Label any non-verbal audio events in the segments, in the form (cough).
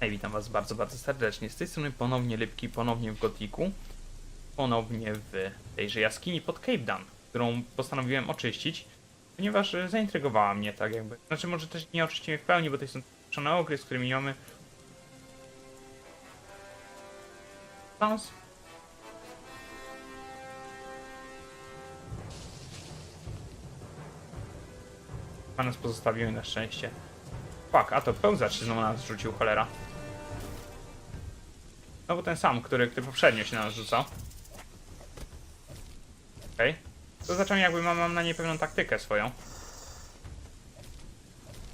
Hej, witam was bardzo, bardzo serdecznie. Z tej strony ponownie Lipki, ponownie w Gotiku. Ponownie w tejże jaskini pod Cape Dan, którą postanowiłem oczyścić, ponieważ e, zaintrygowała mnie tak jakby. Znaczy może też nie oczyściłem w pełni, bo to są pieprzone ogry, z którymi mamy... Sans. A nas pozostawiły na szczęście. Fuck, a to pełzacz znowu na nas rzucił, cholera. No bo ten sam, który, który poprzednio się na nas rzucał. Okej. To zacząłem jakby mam, mam na nie pewną taktykę swoją.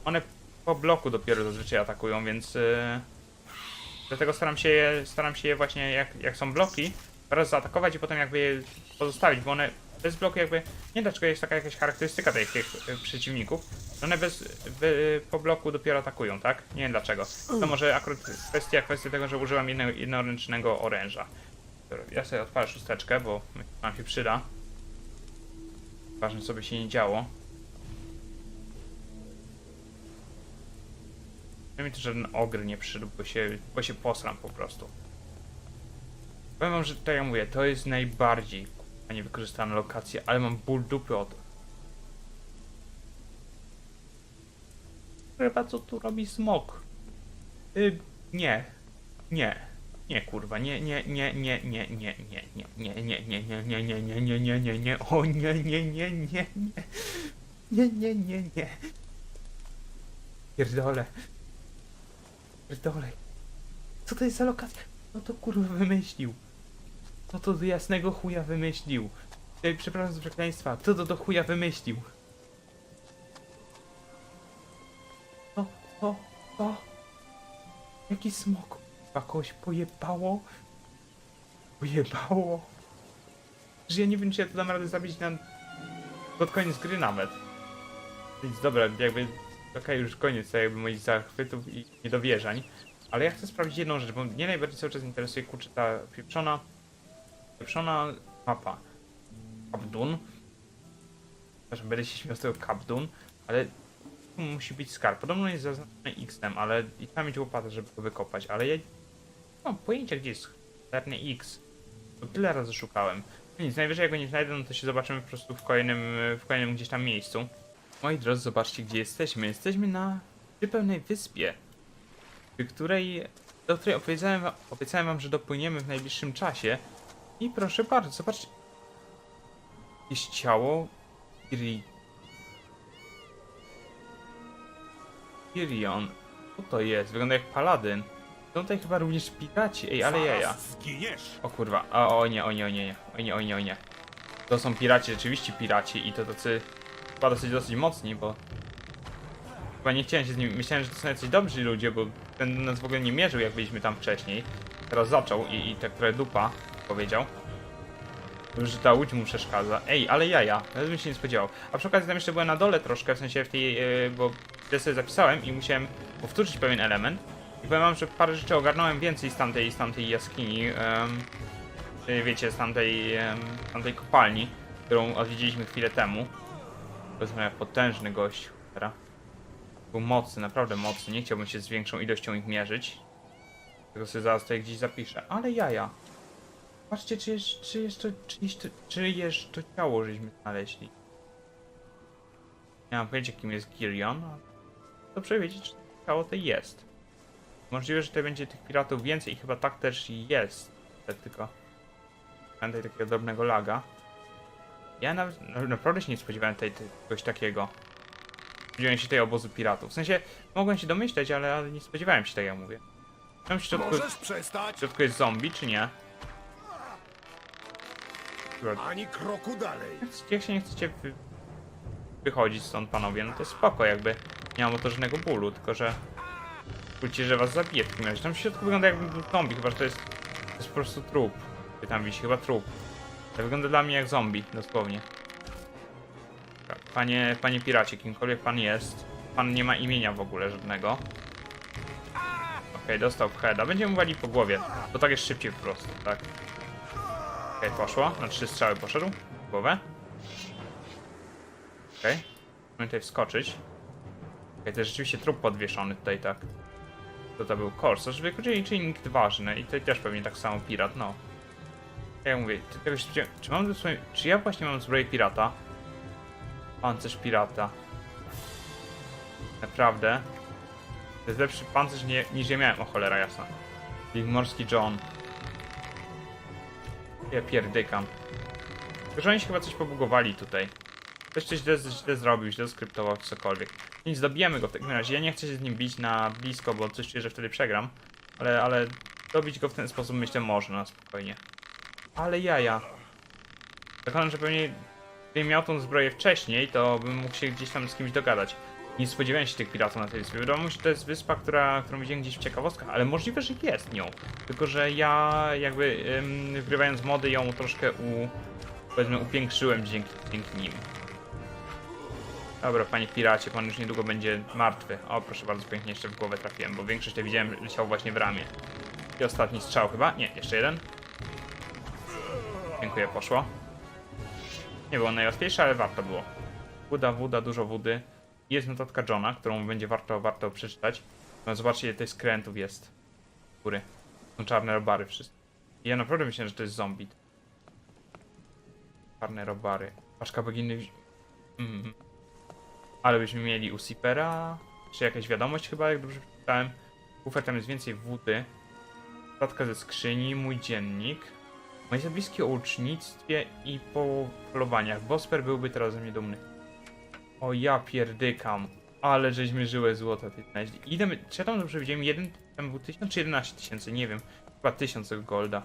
One po bloku dopiero zazwyczaj atakują, więc... Yy... Dlatego staram się je, staram się je właśnie, jak, jak są bloki, teraz zaatakować i potem jakby je pozostawić, bo one bez bloku jakby... Nie dlaczego jest taka jakaś charakterystyka tych, tych przeciwników, one bez, po bloku dopiero atakują, tak? Nie wiem dlaczego. To może akurat kwestia, kwestia tego, że użyłem jedno, jednoręcznego oręża. Ja sobie odpalę szósteczkę, bo nam się przyda. Ważne, co by się nie działo. Ja mi to żaden ogry nie przyszedł, bo się, bo się posram po prostu. Powiem wam, że tak jak mówię, to jest najbardziej niewykorzystana lokacja, ale mam ból dupy o to. Chyba co tu robi smok? Y, nie. Nie. Nie kurwa, nie, nie, nie, nie, nie, nie, nie, nie, nie, nie, nie, nie, nie, nie, nie, nie, nie, nie, o nie, nie, nie, nie, nie, nie, nie, nie, nie. Pierdolę. Pierdolę. Co to jest za lokacja? No to kurwa wymyślił. Kto to do jasnego chuja wymyślił? Ej, przepraszam za przekleństwa. Kto to do chuja wymyślił? To, to. Jaki smok? Kogoś pojebało? Pojebało? Że ja nie wiem, czy ja to dam radę zabić na... pod koniec gry nawet. Więc dobra, jakby... Okej, już koniec jakby moich zachwytów i niedowierzań. Ale ja chcę sprawdzić jedną rzecz, bo mnie najbardziej cały czas interesuje, kurczę, ta pieprzona... Pieprzona mapa. Kabdun. Przepraszam, będę się śmiał z tego Kabdun, ale musi być skarb. Podobno jest zaznaczony X-tem, ale i trzeba mieć łopatę, żeby go wykopać, ale ja mam pojęcia, gdzie jest czarny X. To tyle razy szukałem. No Nic, najwyżej jak go nie znajdę, no to się zobaczymy po prostu w kolejnym, w kolejnym gdzieś tam miejscu. Moi drodzy, zobaczcie, gdzie jesteśmy. Jesteśmy na zupełnej wyspie, której, do której obiecałem, wam- obiecałem wam, że dopłyniemy w najbliższym czasie. I proszę bardzo, zobaczcie. Jest ciało Kiri... Kirion. Co to jest? Wygląda jak paladyn. Są tutaj chyba również piraci. Ej, ale jaja. Zginiesz! O kurwa, a o nie, o nie, o nie, o nie, o nie, o nie. To są piraci, rzeczywiście piraci i to tacy chyba dosyć, dosyć mocni, bo chyba nie chciałem się z nimi, myślałem, że to są jacyś dobrzy ludzie, bo ten nas w ogóle nie mierzył jak byliśmy tam wcześniej. Teraz zaczął i, i tak trochę dupa powiedział. Że ta łódź mu przeszkadza. Ej, ale jaja, ja bym się nie spodziewał. A przy okazji tam jeszcze byłem na dole troszkę, w sensie w tej, yy, bo ja sobie zapisałem i musiałem powtórzyć pewien element. I powiem wam, że parę rzeczy ogarnąłem więcej z tamtej, z tamtej jaskini. Um, wiecie, z tamtej, z tamtej kopalni, którą odwiedziliśmy chwilę temu. To jest moja potężny gość. Teraz. Był mocny, naprawdę mocny. Nie chciałbym się z większą ilością ich mierzyć. Tego sobie zaraz tutaj gdzieś zapiszę. Ale jaja. Patrzcie, czy jest, czy jeszcze, czy jeszcze, czy jeszcze ciało żeśmy znaleźli. Nie mam pojęcia, kim jest Girion. Dobrze wiedzieć, czy ciało to jest. Możliwe, że tutaj będzie tych piratów więcej i chyba tak też jest. Tak tylko. Mam tutaj takiego drobnego laga. Ja nawet, no, naprawdę się nie spodziewałem tutaj tej, czegoś takiego. Spodziewałem się tej obozu piratów. W sensie, mogłem się domyśleć, ale, ale nie spodziewałem się tak jak mówię. Tam w środku, Możesz przestać? w środku jest zombie, czy nie? Chyba Ani kroku dalej. jak się nie chcecie wy... wychodzić stąd, panowie, no to spoko, jakby nie mam to żadnego bólu, tylko że czujcie, że was zabije w takim. Tam w środku wygląda jakby był zombie, chyba że to jest, to jest po prostu trup. Który tam wisi, chyba trup. To wygląda dla mnie jak zombie, dosłownie. Tak, Panie, panie piracie, kimkolwiek pan jest, pan nie ma imienia w ogóle żadnego. Okej, dostał w heada. Będziemy mu walić po głowie, bo tak jest szybciej po prostu, tak? Okej, poszło. Na trzy strzały poszedł. Głowę. Okej. Możemy tutaj wskoczyć. Okej, to jest rzeczywiście trup podwieszony tutaj, tak. To to był korsarz czyli nikt ważny. I to też pewnie tak samo pirat, no. Jak mówię, ty czegoś, czy, czy mam czy ja właśnie mam zbroję pirata? Pancerz pirata. Naprawdę. To jest lepszy pancerz nie, niż ja miałem, o cholera jasna. Big Morski John. Ja pierdykam. Tylko, że oni się chyba coś pobugowali tutaj. Ktoś coś źle, źle zrobił, źle skryptował, czy cokolwiek. Nic, dobijemy go w takim razie. Ja nie chcę się z nim bić na blisko, bo coś czuję, że wtedy przegram. Ale, ale dobić go w ten sposób myślę można na spokojnie. Ale jaja. Zakładam, że pewnie gdybym miał tą zbroję wcześniej, to bym mógł się gdzieś tam z kimś dogadać. Nie spodziewałem się tych piratów na tej wyspie. Wiadomo, że to jest wyspa, która, którą widziałem gdzieś w ciekawostkach, ale możliwe, że jest nią. Tylko, że ja jakby ym, wgrywając mody ją troszkę u... powiedzmy upiększyłem dzięki, dzięki nim. Dobra, panie piracie, pan już niedługo będzie martwy. O, proszę bardzo, pięknie jeszcze w głowę trafiłem, bo większość to widziałem leciał właśnie w ramię. I ostatni strzał chyba? Nie, jeszcze jeden. Dziękuję, poszło. Nie było najłatwiejsze, ale warto było. Woda, woda, dużo wody. Jest notatka Johna, którą będzie warto, warto przeczytać. No, zobaczcie, ile tutaj skrętów jest. Góry. Są czarne robary wszystkie. I ja naprawdę myślałem, że to jest zombie. Czarne robary. Paczka boginy... Mm. Ale byśmy mieli u Sipera, czy jakaś wiadomość chyba, jak dobrze przeczytałem. Kufer tam jest więcej wody. Notatka ze skrzyni, mój dziennik. Moje bliskie o ucznictwie i po polowaniach. Bosper byłby teraz ze mnie dumny. O ja pierdykam. Ale żeśmy żyłe złota ty znaleźli. My, czy ja tam dobrze widziałem? Jeden, tam był tysiąc czy 11 tysięcy? Nie wiem. Chyba tysiąc golda.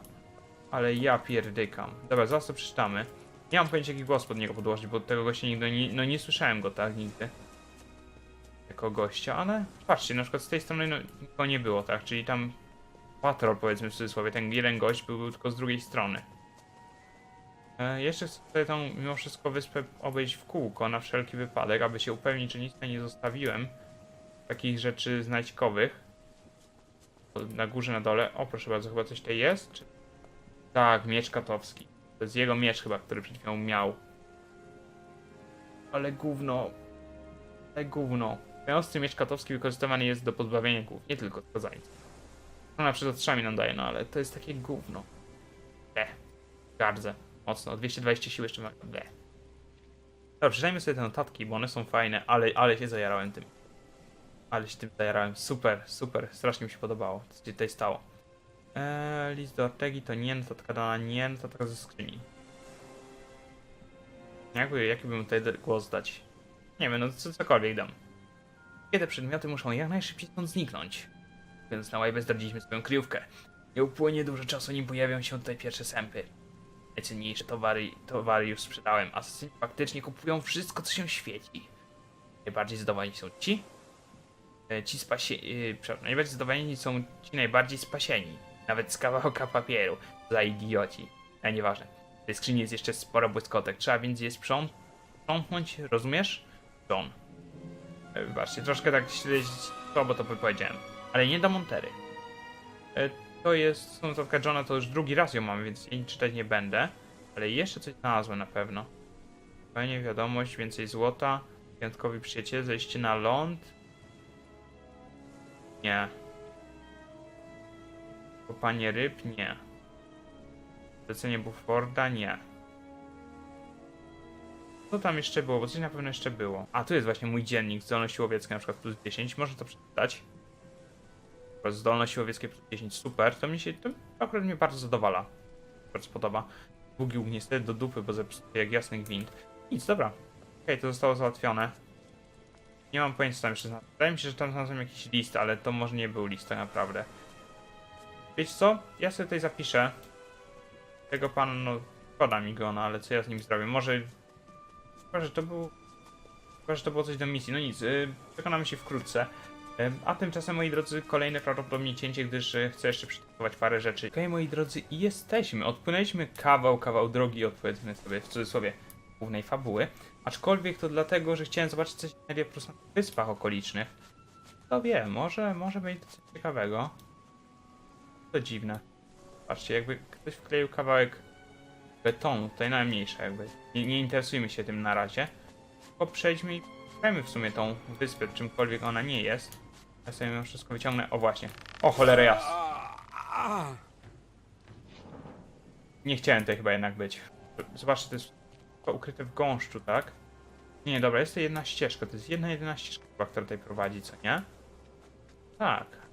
Ale ja pierdykam. Dobra, zaraz to przeczytamy. Nie mam pojęcia jaki głos pod niego podłożyć, bo tego gościa nigdy nie, no nie słyszałem go tak nigdy. Jako gościa, ale patrzcie, na przykład z tej strony no, go nie było, tak? Czyli tam patrol powiedzmy w cudzysłowie, ten jeden gość był, tylko z drugiej strony. E, jeszcze chcę tutaj tą mimo wszystko wyspę obejść w kółko na wszelki wypadek, aby się upewnić, że nic tutaj nie zostawiłem. Takich rzeczy znajdźkowych. Na górze, na dole. O, proszę bardzo, chyba coś tutaj jest? Czy... Tak, miecz katowski. To jest jego miecz chyba, który przed chwilą miał. Ale gówno. Ale gówno. Ten ostry miecz katowski wykorzystywany jest do pozbawienia głów, nie tylko skazańców. Ona przed otrzami nam daje, no ale to jest takie gówno. Ble. Gardzę. Mocno. 220 sił jeszcze ma. Ble. Dobra, przeczytajmy sobie te notatki, bo one są fajne, ale, ale się zajarałem tym. Ale się tym zajarałem. Super, super. Strasznie mi się podobało, co się tutaj stało. Eee, list do Ortegi to nie, notatka dana nie, notatka ze skrzyni. Jakby, jaki bym tutaj głos dać? Nie wiem, no co, cokolwiek dam. Kiedy przedmioty muszą jak najszybciej stąd zniknąć. Więc na łajbę zdradziliśmy swoją kryjówkę. Nie upłynie dużo czasu, nim pojawią się tutaj pierwsze sępy. Najcenniejsze towary, towary już sprzedałem. Asasyni faktycznie kupują wszystko, co się świeci. Najbardziej zadowoleni są ci, e, ci spasieni, yy, najbardziej zadowoleni są ci najbardziej spasieni. Nawet z kawałka papieru. Za idioci. Ale nieważne. W tej skrzyni jest jeszcze sporo błyskotek. Trzeba więc je sprząt sprzątnąć, rozumiesz? John. E, Wybaczcie, troszkę tak słabo to powiedziałem. Ale nie do Montery. E, To jest notatka Johna, to już drugi raz ją mamy, więc jej czytać nie będę. Ale jeszcze coś znalazłem na pewno. Fajnie, wiadomość, więcej złota. Wyjątkowi przyjaciel, zejście na ląd. Nie. Kopanie ryb? Nie. Zlecenie Bufforda? Nie. Co tam jeszcze było? Bo coś na pewno jeszcze było. A, tu jest właśnie mój dziennik, zdolność łowiecka na przykład plus 10. Można to przeczytać. Zdolność łowieckie plus 10, super. To mi się, to akurat mnie bardzo zadowala. Bardzo podoba. Łuk niestety do dupy, bo zepsuty jak jasny gwint. Nic, dobra. Okej, to zostało załatwione. Nie mam pojęcia co tam jeszcze znalazłem. Wydaje mi się, że tam znalazłem jakiś list, ale to może nie był list tak naprawdę. Wiecie co? Ja sobie tutaj zapiszę. Tego pana, no, szkoda mi go, no ale co ja z nim zrobię? Może... Chyba, że to był... Chyba, że to było coś do misji. No nic, przekonamy się wkrótce. Yy, a tymczasem, moi drodzy, kolejne prawdopodobnie cięcie, gdyż yy, chcę jeszcze przetestować parę rzeczy. Okej, moi drodzy, jesteśmy. Odpłynęliśmy kawał, kawał drogi od, powiedzmy sobie, w cudzysłowie, głównej fabuły. Aczkolwiek to dlatego, że chciałem zobaczyć coś na po prostu na wyspach okolicznych. Kto wie, może, może będzie coś ciekawego. To dziwne. Patrzcie, jakby ktoś wkleił kawałek betonu, tutaj najmniejsza jakby. Nie, nie interesujmy się tym na razie. Tylko przejdźmy i szukajmy w sumie tą wyspę, czymkolwiek ona nie jest. Ja sobie ją wszystko wyciągnę. O właśnie. O cholera jas. Nie chciałem tutaj chyba jednak być. Zobaczcie, to jest ukryte w gąszczu, tak? Nie, dobra, jest to jedna ścieżka. To jest jedna, jedyna ścieżka, która tutaj prowadzi, co nie? Tak.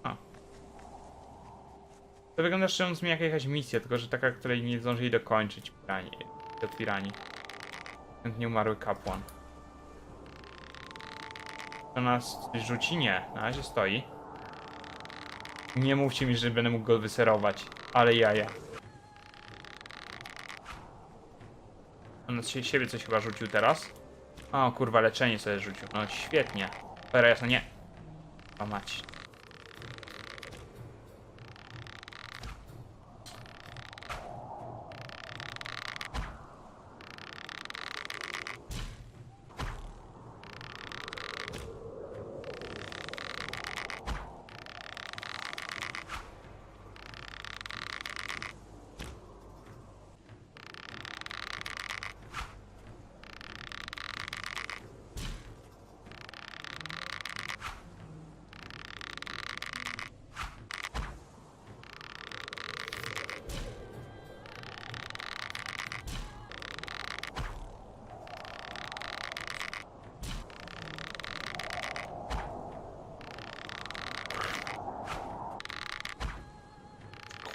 To wygląda szczerze mówiąc mi jak jakaś misja, tylko że taka, której nie zdążyli dokończyć pirani. Otwierani. Ten nieumarły kapłan. To nas rzuci? Nie. Na razie stoi. Nie mówcie mi, że będę mógł go wyserować. Ale jaja. On z sie- siebie coś chyba rzucił teraz. O kurwa, leczenie sobie rzucił. No świetnie. Teraz jasno, nie. O mać.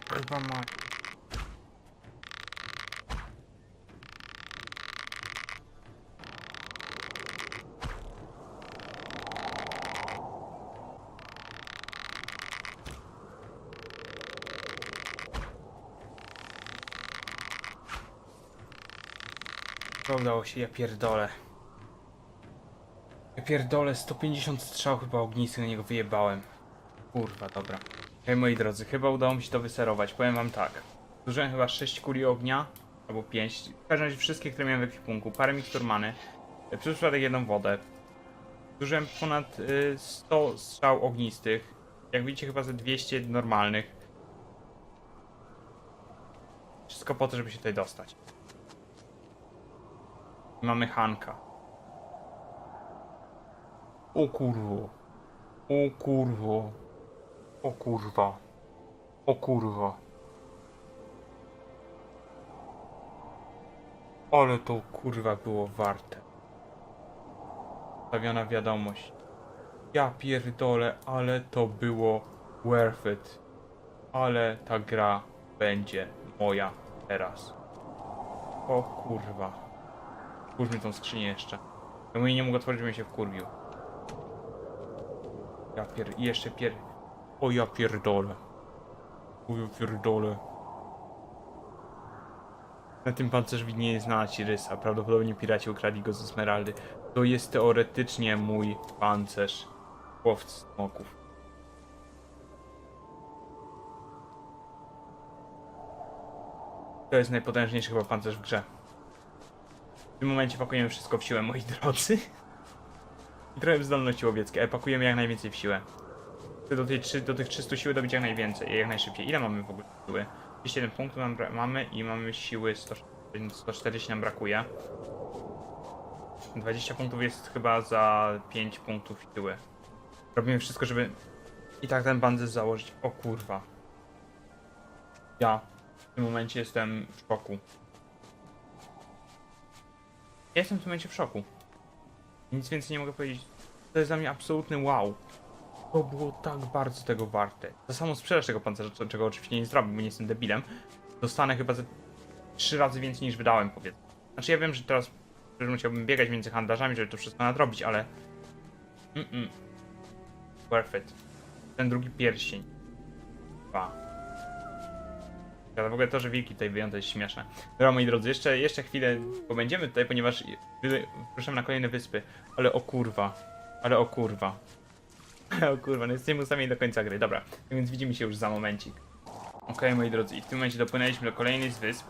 Kurwa mać. Udało się, ja pierdolę. Ja pierdolę, 150 strzał chyba ognistych na niego wyjebałem. Kurwa, dobra. Moi drodzy, chyba udało mi się to wyserować. Powiem wam tak. Zużyłem chyba 6 kuli ognia, albo 5. W każdym razie wszystkie, które miałem w ekwipunku. Parę miksturmany. e, Przy przypadek jedną wodę. Zużyłem ponad y, 100 strzał ognistych. Jak widzicie chyba ze 200 normalnych. Wszystko po to, żeby się tutaj dostać. Mamy Hanka. O kurwo. O kurwo. O kurwa. O kurwa. Ale to kurwa było warte. Stawiona wiadomość. Ja pierdolę, ale to było worth it. Ale ta gra będzie moja teraz. O kurwa. Otwórzmy tą skrzynię jeszcze. Ja jej nie mógł otworzyć, bym się wkurwił. Ja pier... jeszcze pier... O ja pierdolę. O ja pierdolę. Na tym pancerz widnieje znać Irysa. Prawdopodobnie piraci ukradli go z Esmeraldy. To jest teoretycznie mój pancerz. Łowcy smoków. To jest najpotężniejszy chyba pancerz w grze. W tym momencie pakujemy wszystko w siłę, moi drodzy. I trochę w zdolności łowieckie, ale pakujemy jak najwięcej w siłę. Do, tej, do tych 300 siły dobić jak najwięcej, jak najszybciej. Ile mamy w ogóle siły? 207 punktów mamy i mamy siły 100, 140 nam brakuje. 20 punktów jest chyba za 5 punktów siły. Robimy wszystko, żeby i tak ten bandyz założyć. O kurwa. Ja w tym momencie jestem w szoku. Ja jestem w tym momencie w szoku. Nic więcej nie mogę powiedzieć. To jest dla mnie absolutny wow. To było tak bardzo tego warte. Za samą sprzedaż tego pancerza, czego oczywiście nie zrobię, bo nie jestem debilem, dostanę chyba ze trzy razy więcej niż wydałem, powiedzmy. Znaczy ja wiem, że teraz musiałbym biegać między handlarzami, żeby to wszystko nadrobić, ale... Mm -mm. Worth it. Ten drugi pierścień. Dwa. W ogóle to, że wilki tutaj wyjął, to jest śmieszne. Dobra, moi drodzy, jeszcze, jeszcze chwilę pobędziemy tutaj, ponieważ ruszamy na kolejne wyspy. Ale o kurwa. Ale o kurwa. (laughs) O kurwa, no jesteśmy ustawieni do końca gry. Dobra, więc widzimy się już za momencik. Okej, moi drodzy, i w tym momencie dopłynęliśmy do kolejnej z wysp.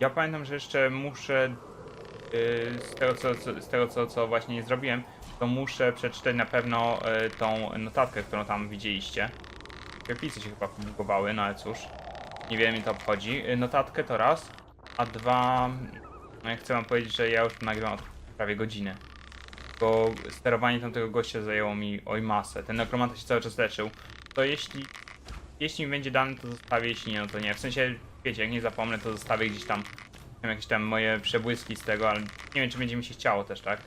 Ja pamiętam, że jeszcze muszę... Yy, z tego, co, co, z tego co, co właśnie nie zrobiłem, to muszę przeczytać na pewno yy, tą notatkę, którą tam widzieliście. Przepisy się chyba publikowały, no ale cóż. Nie wiem, mi to obchodzi. Yy, Notatkę to raz, a dwa... No ja chcę wam powiedzieć, że ja już nagrywam od prawie godziny. Tylko sterowanie tamtego gościa zajęło mi oj masę. Ten nekromanta się cały czas leczył. To jeśli, jeśli mi będzie dane, to zostawię, jeśli nie, no to nie. W sensie, wiecie, jak nie zapomnę, to zostawię gdzieś tam, tam jakieś tam moje przebłyski z tego, ale nie wiem, czy będzie mi się chciało też, tak?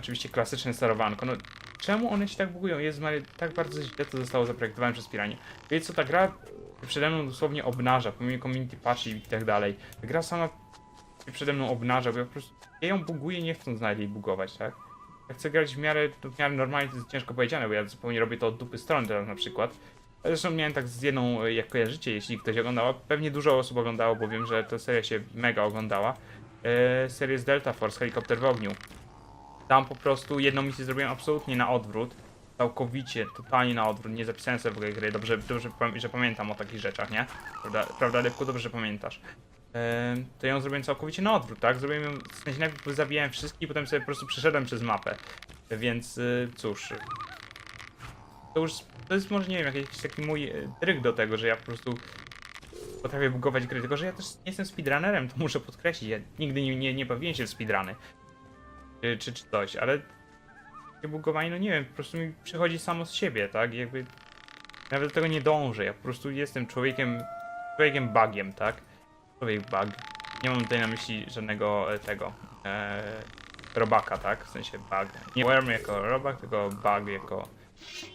Oczywiście klasyczne sterowanko. No, czemu one się tak bugują? Jest tak bardzo źle to zostało zaprojektowane przez Piranie. Wiecie co, ta gra przede mną dosłownie obnaża, pomimo community patchy i tak dalej. Ta gra sama przede mną obnaża, bo ja po prostu ja ją buguję nie chcąc nawet jej bugować, tak? Jak chcę grać w miarę, w miarę normalnie, to jest ciężko powiedziane, bo ja zupełnie robię to od dupy strony teraz na przykład. Zresztą miałem tak z jedną, e, jak kojarzycie, jeśli ktoś oglądał, pewnie dużo osób oglądało, bo wiem, że ta seria się mega oglądała. E, serię z Delta Force, Helikopter w ogniu. Tam po prostu jedną misję zrobiłem absolutnie na odwrót. Całkowicie, totalnie na odwrót. Nie zapisałem sobie w ogóle gry. Dobrze, dobrze że pamiętam o takich rzeczach, nie? Prawda, prawda Lepku? Dobrze pamiętasz. To ją zrobiłem całkowicie na odwrót, tak? Zrobiłem ją, w sensie najpierw zabijałem wszystkich, potem sobie po prostu przeszedłem przez mapę. Więc y, cóż. To już, to jest może, nie wiem, jakiś taki mój y, tryk do tego, że ja po prostu potrafię bugować gry. Tylko, że ja też nie jestem speedrunnerem, to muszę podkreślić. Ja nigdy nie, nie, nie bawiłem się w speedruny czy, czy, czy coś, ale takie bugowanie, no nie wiem, po prostu mi przychodzi samo z siebie, tak? Jakby nawet do tego nie dążę, ja po prostu jestem człowiekiem, człowiekiem bugiem, tak? Człowiek bug. Nie mam tutaj na myśli żadnego e, tego e, robaka, tak? W sensie bug. Nie worm jako robak, tylko bug jako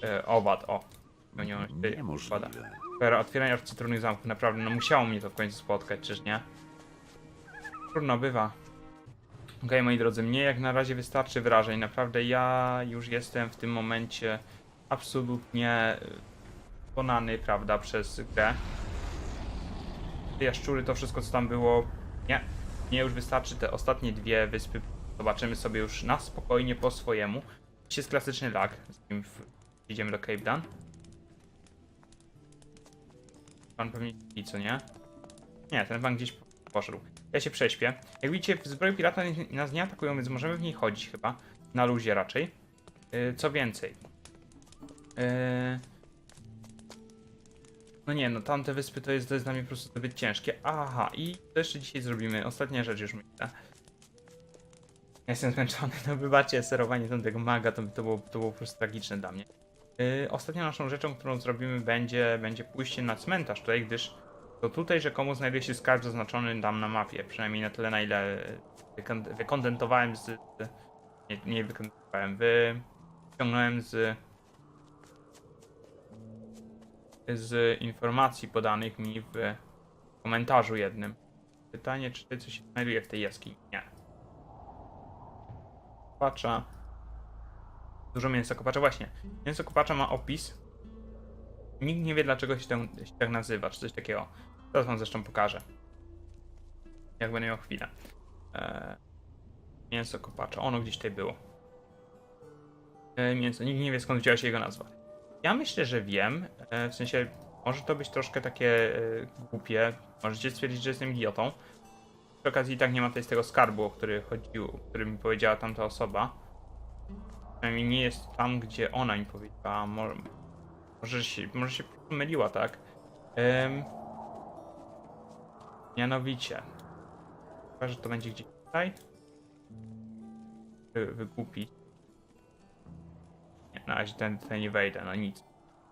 e, owad, o. No nie, on się. Niemożliwe. Sfera otwierania cytrunnych zamków, naprawdę, no musiało mnie to w końcu spotkać, czyż nie? Trudno bywa. Okej, moi drodzy, mnie jak na razie wystarczy wrażeń. Naprawdę ja już jestem w tym momencie absolutnie y, ponany, prawda, przez grę. Jaszczury, to wszystko co tam było, nie. Nie już wystarczy te ostatnie dwie wyspy. Zobaczymy sobie już na spokojnie po swojemu. Dziś jest klasyczny lag, z nim w... idziemy do Cape Dan. Pan pewnie śpi, co nie? Nie, ten pan gdzieś poszedł. Ja się prześpię. Jak widzicie, w zbroi pirata nas nie atakują, więc możemy w niej chodzić chyba. Na luzie raczej. Yy, co więcej. Yy... No nie, no tamte wyspy to jest, to jest dla mnie po prostu zbyt ciężkie. Aha, i to jeszcze dzisiaj zrobimy. Ostatnia rzecz już myślę. Ja jestem zmęczony, no wybaczcie, serowanie tamtego maga, to, to, było, to było po prostu tragiczne dla mnie. Yy, ostatnią naszą rzeczą, którą zrobimy będzie, będzie pójście na cmentarz tutaj, gdyż to tutaj rzekomo znajduje się skarb zaznaczony tam na mapie, przynajmniej na tyle na ile wykon- wykontentowałem z... Nie, nie wykontentowałem, wyciągnąłem z... z informacji podanych mi w komentarzu jednym. Pytanie, czy coś się znajduje w tej jaskini? Nie. Kopacza. Dużo mięsa kopacza, właśnie. Mięso kopacza ma opis. Nikt nie wie dlaczego się, ten, się tak nazywa, czy coś takiego. Teraz wam zresztą pokażę. Jak będę miał chwilę. Eee, mięso kopacza. Ono gdzieś tutaj było. Eee, mięso. Nikt nie wie skąd wzięła się jego nazwa. Ja myślę, że wiem. E, w sensie może to być troszkę takie e, głupie. Możecie stwierdzić, że jestem idiotą. Przy okazji i tak nie ma tutaj z tego skarbu, o który chodził, o mi powiedziała tamta osoba. Przynajmniej nie jest tam, gdzie ona mi powiedziała. Może, może, się, może się po prostu myliła, tak? Em, mianowicie. Chyba, że to będzie gdzieś tutaj. Wy, wygłupić. Na razie ten, tutaj nie wejdę, no nic.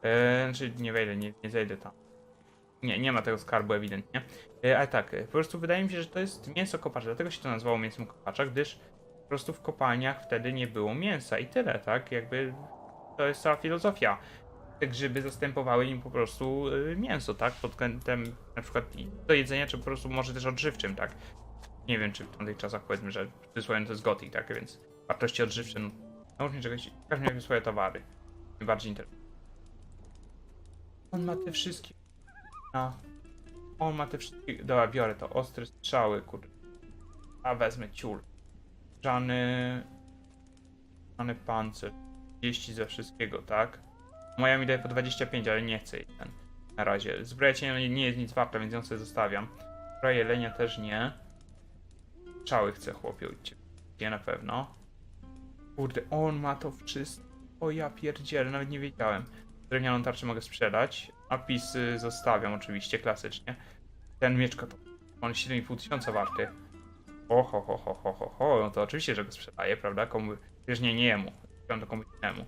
E, znaczy nie wejdę, nie, nie zejdę tam. Nie, nie ma tego skarbu ewidentnie. E, ale tak, e, po prostu wydaje mi się, że to jest mięso kopacza, dlatego się to nazywało mięsem kopacza, gdyż po prostu w kopalniach wtedy nie było mięsa i tyle, tak? Jakby to jest cała filozofia. Te grzyby zastępowały im po prostu mięso, tak? Pod kątem na przykład do jedzenia, czy po prostu może też odżywczym, tak? Nie wiem, czy w tamtych czasach powiedzmy, że w to jest gotik, tak? Więc wartości odżywcze, no, nauczmy czegoś, w każdym razie swoje towary. Najbardziej interesujące. On ma te wszystkie. A. On ma te wszystkie. Dobra, biorę to. Ostre strzały, kurde. A wezmę ciul. Żany. Żany pancerz. 30 ze wszystkiego, tak? Moja mi daje po 25, ale nie chcę jej ten. Na razie. Zbroja cienia nie jest nic warta, więc ją sobie zostawiam. Zbroja jelenia też nie. Strzały chcę, chłopie. Nie na pewno. Kurde, on ma to wszystko. O ja pierdzielę, nawet nie wiedziałem. Drewnianą tarczę mogę sprzedać. Napisy zostawiam oczywiście, klasycznie. Ten mieczka to on 7,5 tysiąca warty. O ho ho ho ho ho no to oczywiście, że go sprzedaję, prawda? Komu, Wiesz, nie, nie jemu. Chciałem to komuś innemu.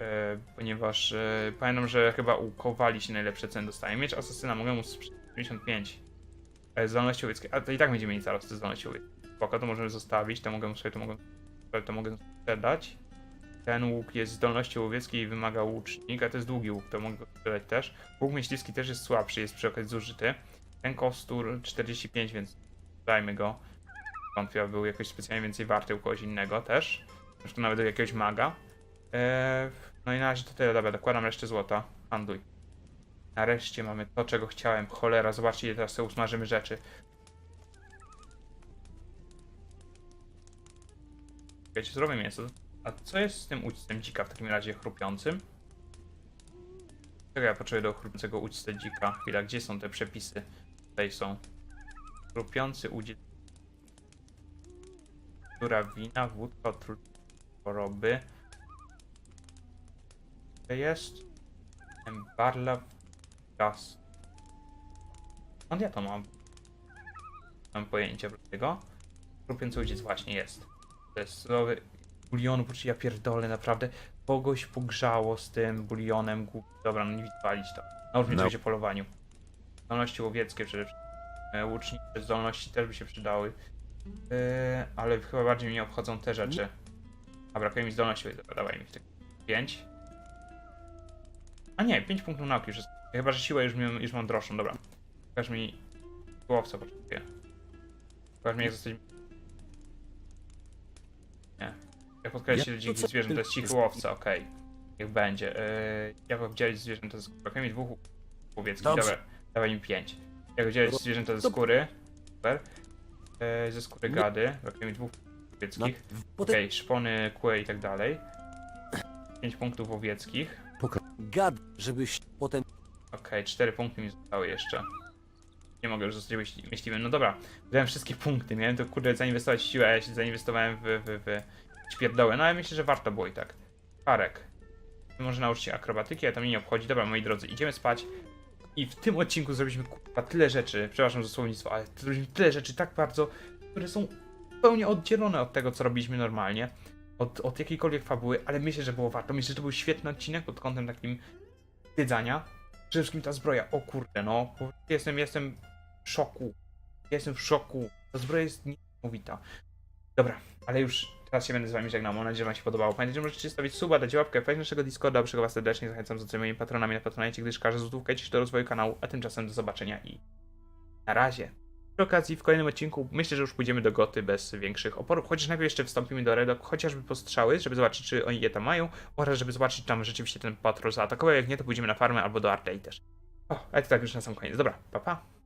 E, ponieważ e, pamiętam, że chyba u Kowali się najlepsze ceny dostaje. Miecz asasyna mogę mu sprzedać 55. E, zdolności łowieckie. A to i tak będziemy mieli zaraz te zdolności łowieckie. Spoko, to możemy zostawić. To mogę sobie, to mogę, to mogę sprzedać. Ten łuk jest zdolności łowieckiej i wymaga łucznik, a to jest długi łuk, to mogę sprzedać też. Łuk myśliwski też jest słabszy, jest przy okazji zużyty. Ten kostur 45, więc dajmy go. Wątpię, był jakoś specjalnie więcej warty u kogoś innego też. Zresztą nawet do jakiegoś maga. Eee, no i na razie to tyle, dobra, dokładam resztę złota. Handluj. Nareszcie mamy to, czego chciałem. Cholera, zobaczcie, teraz sobie usmażymy rzeczy. Wiecie, zrobię mięso. A co jest z tym ućcem dzika w takim razie chrupiącym? Czego ja potrzebuję do chrupiącego ućce dzika? Chwila, gdzie są te przepisy? Tutaj są. Chrupiący udziec. Która wina, wódka, otrucia, choroby. To jest? Embarla gaz. Skąd ja to mam? Mam pojęcia tego. Chrupiący udziec właśnie jest. To jest surowy bulionu, bo ja pierdolę, naprawdę. Kogoś pogrzało z tym bulionem. głup- Dobra, no nie walić to. Na różnym No. no. polowanie. Zdolności łowieckie przede wszystkim. E, Łucznicze zdolności też by się przydały. E, ale chyba bardziej mnie obchodzą te rzeczy. A brakuje mi zdolności, dobra, dawaj mi tych 5. A nie, 5 punktów nauki już jest. Chyba, że siłę już, miałem, już mam droższą, dobra. Pokaż mi łowca potrzebuję. Pokaż mi jak zostać... Jak podkreślić Ja- ja, to dziki co zwierząt, to jest cichy łowca, okej. Niech będzie. Yy, jak oddzielić zwierzęta z brakuje mi dwóch łowieckich, dobra. Dawaj mi 5. Jak oddzielić Ro- zwierzęta ze skóry, super. Yy, ze skóry gady, brakuje mi dwóch łowieckich. Okej, szpony, kłe i tak dalej. 5 punktów łowieckich. gad, żebyś potem Okej, 4 punkty mi zostały jeszcze. Nie mogę już zostać myśli- myśliwym. No dobra, wziąłem wszystkie punkty. Miałem to kurde zainwestować w siłę, a ja się zainwestowałem w, w, w śpierdołę. No ale myślę, że warto było i tak. Parek. Może nauczyć się akrobatyki, a to mnie nie obchodzi. Dobra, moi drodzy, idziemy spać. I w tym odcinku zrobiliśmy kurwa tyle rzeczy, przepraszam za słownictwo, ale zrobiliśmy tyle rzeczy tak bardzo, które są zupełnie oddzielone od tego, co robiliśmy normalnie. Od, od jakiejkolwiek fabuły, ale myślę, że było warto. Myślę, że to był świetny odcinek pod kątem takim jedzania. Przede wszystkim ta zbroja, o kurde, no. Jestem, jestem w szoku. Jestem w szoku. Ta zbroja jest niesamowita. Dobra, ale już teraz się będę z wami żegnał. Mam nadzieję, że wam się podobało. Pamiętajcie, że możecie stawić suba, dać łapkę, wejść na naszego Discorda, przy was serdecznie zachęcam z moimi patronami na Patronite, gdyż każda złotówka idzie do rozwoju kanału, a tymczasem do zobaczenia i na razie. Przy okazji w kolejnym odcinku myślę, że już pójdziemy do goty bez większych oporów, chociaż najpierw jeszcze wstąpimy do redok, chociażby po strzały, żeby zobaczyć, czy oni je tam mają, oraz żeby zobaczyć, czy tam rzeczywiście ten patrol zaatakował, jak nie, to pójdziemy na farmę albo do Artei też. O, ale to tak już na sam koniec. Dobra, pa pa.